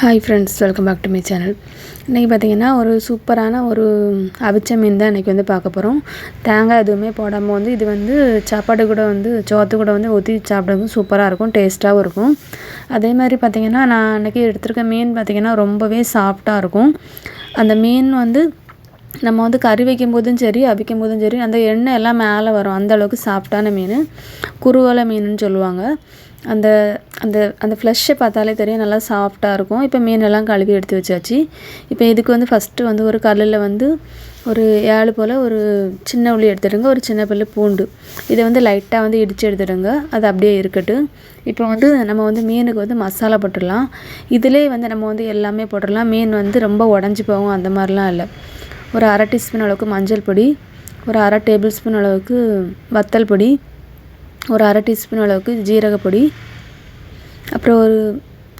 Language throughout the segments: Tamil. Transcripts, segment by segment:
Hi friends welcome back to my channel இன்றைக்கி பார்த்தீங்கன்னா ஒரு சூப்பரான ஒரு அவிச்ச மீன் தான் இன்றைக்கி வந்து பார்க்க போகிறோம் தேங்காய் எதுவுமே போடாமல் வந்து இது வந்து சாப்பாடு கூட வந்து சோத்து கூட வந்து ஊற்றி சாப்பிடுறது சூப்பராக இருக்கும் டேஸ்ட்டாகவும் இருக்கும். அதே மாதிரி பார்த்திங்கன்னா நான் அன்றைக்கி எடுத்திருக்க மீன் பார்த்திங்கன்னா ரொம்பவே சாஃப்டாக இருக்கும். அந்த மீன் வந்து நம்ம வந்து கறி வைக்கும் போதும் சரி அவிக்கும் போதும் சரி அந்த எண்ணெய் எல்லாம் மேலே வரும். அந்த அளவுக்கு சாஃப்டான மீன். குருவலை மீனுன்னு சொல்லுவாங்க. அந்த அந்த அந்த ஃப்ளஷ்ஷை பார்த்தாலே தெரியும் நல்லா சாஃப்டாக இருக்கும். இப்போ மீனெல்லாம் கழுவி எடுத்து வச்சாச்சு. இப்போ இதுக்கு வந்து ஃபஸ்ட்டு வந்து ஒரு கல்லில் வந்து ஒரு ஏழு போல் ஒரு சின்ன உள்ளி எடுத்துடுங்க. ஒரு சின்ன பல்லு பூண்டு. இதை வந்து லைட்டாக வந்து இடித்து எடுத்துடுங்க. அது அப்படியே இருக்கட்டும். இப்போ வந்து நம்ம வந்து மீனுக்கு வந்து மசாலா போட்டுடலாம். இதிலே வந்து நம்ம வந்து எல்லாமே போட்டுடலாம். மீன் வந்து ரொம்ப உடஞ்சி போகும். அந்த மாதிரிலாம் இல்லை. ஒரு அரை டீஸ்பூன் அளவுக்கு மஞ்சள் பொடி ஒரு அரை டேபிள் ஸ்பூன் அளவுக்கு வத்தல் பொடி ஒரு அரை டீஸ்பூன் அளவுக்கு ஜீரகப்பொடி அப்புறம் ஒரு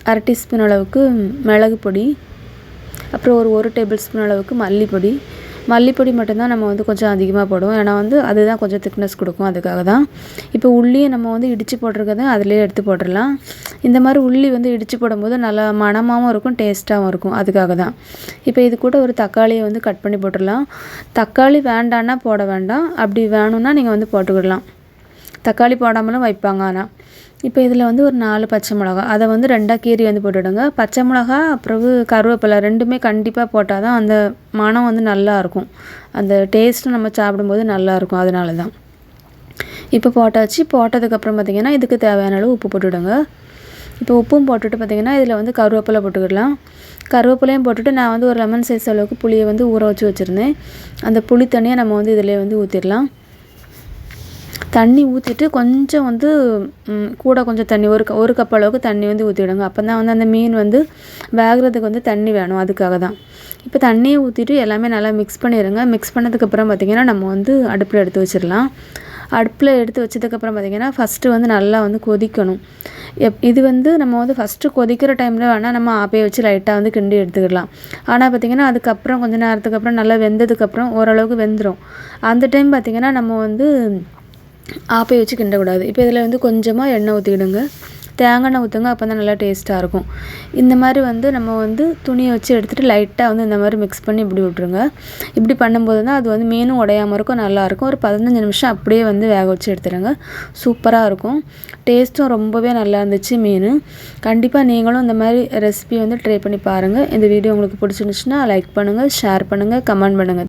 அரை டீஸ்பூன் அளவுக்கு மிளகு பொடி அப்புறம் ஒரு ஒரு டேபிள் ஸ்பூன் அளவுக்கு மல்லிப்பொடி மல்லிப்பொடி மட்டும்தான் நம்ம வந்து கொஞ்சம் அதிகமாக போடுவோம். ஏன்னா வந்து அதுதான் கொஞ்சம் திக்னஸ் கொடுக்கும். அதுக்காக தான். இப்போ உள்ளியை நம்ம வந்து இடித்து போட்டிருக்கதை அதிலே எடுத்து போட்டுடலாம். இந்த மாதிரி உள்ளி வந்து இடித்து போடும்போது நல்லா மணமாகவும் இருக்கும் டேஸ்ட்டாகவும் இருக்கும். அதுக்காக தான். இப்போ இது கூட ஒரு தக்காளியை வந்து கட் பண்ணி போட்டுடலாம். தக்காளி வேண்டான்னா போட வேண்டாம். அப்படி வேணும்னா நீங்கள் வந்து போட்டுக்கிடலாம். தக்காளி போடாமலும் வைப்பாங்க ஆனால் இப்போ இதில் வந்து ஒரு நாலு பச்சை மிளகா. அதை வந்து ரெண்டாக கீரி வந்து போட்டுவிடுங்க பச்சை மிளகா அப்புறவு கருவேப்பிலை ரெண்டுமே கண்டிப்பாக போட்டால் தான் அந்த மனம் வந்து நல்லாயிருக்கும் அந்த டேஸ்ட்டு நம்ம சாப்பிடும்போது நல்லாயிருக்கும் அதனால தான். இப்போ போட்டாச்சு. போட்டதுக்கப்புறம் பார்த்திங்கன்னா இதுக்கு தேவையான அளவு உப்பு போட்டுவிடுங்க இப்போ உப்பும் போட்டுட்டு பார்த்திங்கன்னா இதில் வந்து கருவேப்பிலை போட்டுக்கிடலாம். கருவேப்பிலையும் போட்டுட்டு நான் வந்து ஒரு லெமன் சைஸ் அளவுக்கு புளியை வந்து ஊற வச்சு வச்சுருந்தேன். அந்த புளி தண்ணியை நம்ம வந்து இதிலே வந்து ஊற்றிடலாம் தண்ணி ஊற்றிட்டு கொஞ்சம் வந்து கூட கொஞ்சம் தண்ணி ஒரு ஒரு கப் அளவுக்கு தண்ணி வந்து ஊற்றிவிடுங்க அப்போ தான் வந்து அந்த மீன் வந்து வேகிறதுக்கு வந்து தண்ணி வேணும் அதுக்காக தான். இப்போ தண்ணியை ஊற்றிட்டு எல்லாமே நல்லா மிக்ஸ் பண்ணிடுங்க. மிக்ஸ் பண்ணதுக்கப்புறம் பார்த்திங்கன்னா நம்ம வந்து அடுப்பில் எடுத்து வச்சிடலாம். அடுப்பில் எடுத்து வச்சதுக்கப்புறம் பார்த்திங்கன்னா ஃபஸ்ட்டு வந்து நல்லா வந்து கொதிக்கணும். எப் இது வந்து நம்ம வந்து ஃபஸ்ட்டு கொதிக்கிற டைமில் வேணால் நம்ம ஆப்பையை வச்சு லைட்டாக வந்து கிண்டி எடுத்துக்கிடலாம். ஆனால் பார்த்திங்கன்னா அதுக்கப்புறம் கொஞ்சம் நேரத்துக்கு அப்புறம் நல்லா வெந்ததுக்கப்புறம் ஓரளவுக்கு வெந்துடும் அந்த டைம் பார்த்திங்கன்னா நம்ம வந்து ஆப்பை வச்சு கிண்டக்கூடாது. இப்போ இதில் வந்து கொஞ்சமாக எண்ணெய் ஊற்றிக்கிடுங்க தேங்காய் எண்ணெய் ஊற்றுங்க அப்போ தான் நல்லா டேஸ்ட்டாக இருக்கும். இந்த மாதிரி வந்து நம்ம வந்து துணியை வச்சு எடுத்துகிட்டு லைட்டாக வந்து இந்த மாதிரி மிக்ஸ் பண்ணி இப்படி விட்ருங்க இப்படி பண்ணும்போது தான் அது வந்து மீனும் உடையாமல் இருக்கும் நல்லாயிருக்கும் ஒரு பதினஞ்சு நிமிஷம் அப்படியே வந்து வேக வச்சு எடுத்துடுங்க. சூப்பராக இருக்கும். டேஸ்ட்டும் ரொம்பவே நல்லா இருந்துச்சு மீன். கண்டிப்பாக நீங்களும் இந்த மாதிரி ரெசிபி வந்து ட்ரை பண்ணி பாருங்கள் இந்த வீடியோ உங்களுக்கு பிடிச்சிருந்துச்சுன்னா லைக் பண்ணுங்கள் ஷேர் பண்ணுங்கள் கமெண்ட் பண்ணுங்கள்